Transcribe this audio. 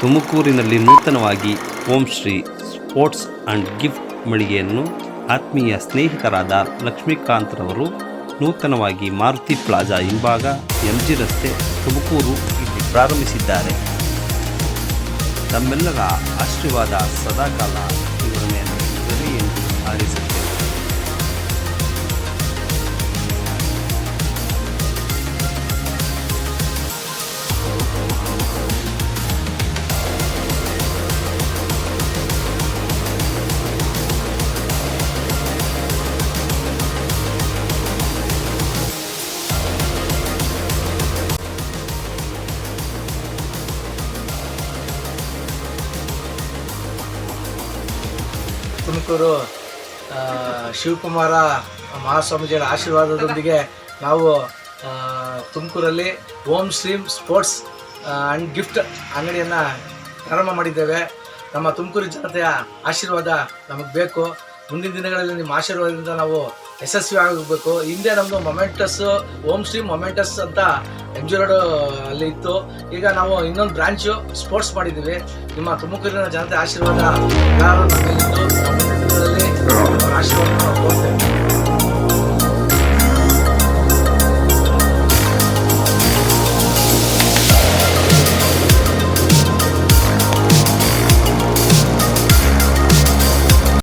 ತುಮಕೂರಿನಲ್ಲಿ ನೂತನವಾಗಿ Om Shri sports and gift ಮಳಿಗೆಯನ್ನು ಆತ್ಮೀಯ ಸ್ನೇಹಿತರಾದ ಲಕ್ಷ್ಮೀಕಾಂತ್ರವರು ನೂತನವಾಗಿ ಮಾರುತಿ ಪ್ಲಾಜಾ ಹಿಂಭಾಗ ಎಂ ಜಿ ರಸ್ತೆ ತುಮಕೂರು ಇಲ್ಲಿ ಪ್ರಾರಂಭಿಸಿದ್ದಾರೆ. ತಮ್ಮೆಲ್ಲರ ಆಶೀರ್ವಾದ ಸದಾಕಾಲ ಇವರ ಮೇಲೆ ಎಂದು ಹಾರೈಸುತ್ತೇವೆ ತುಮಕೂರು ಶಿವಕುಮಾರ ಮಹಾಸ್ವಾಮೀಜಿಗಳ ಆಶೀರ್ವಾದದೊಂದಿಗೆ ನಾವು ತುಮಕೂರಲ್ಲಿ Om Shreem sports and gift ಅಂಗಡಿಯನ್ನು ಪ್ರಾರಂಭ ಮಾಡಿದ್ದೇವೆ. ನಮ್ಮ ತುಮಕೂರು ಜನತೆಯ ಆಶೀರ್ವಾದ ನಮಗೆ ಬೇಕು. ಮುಂದಿನ ದಿನಗಳಲ್ಲಿ ನಿಮ್ಮ ಆಶೀರ್ವಾದದಿಂದ ನಾವು ಯಶಸ್ವಿ ಆಗಬೇಕು. ಹಿಂದೆ ನಮ್ಮದು ಮೊಮೆಂಟಸ್ ಓಮ್ ಸ್ಟ್ರೀಮ್ ಮೊಮೆಂಟಸ್ ಅಂತ ಎಂ ಜಿ ರೋಡು ಅಲ್ಲಿ ಇತ್ತು. ಈಗ ನಾವು ಇನ್ನೊಂದು ಬ್ರಾಂಚು ಸ್ಪೋರ್ಟ್ಸ್ ಮಾಡಿದ್ದೀವಿ. ನಿಮ್ಮ ತುಮಕೂರಿನ ಜನತೆ ಆಶೀರ್ವಾದ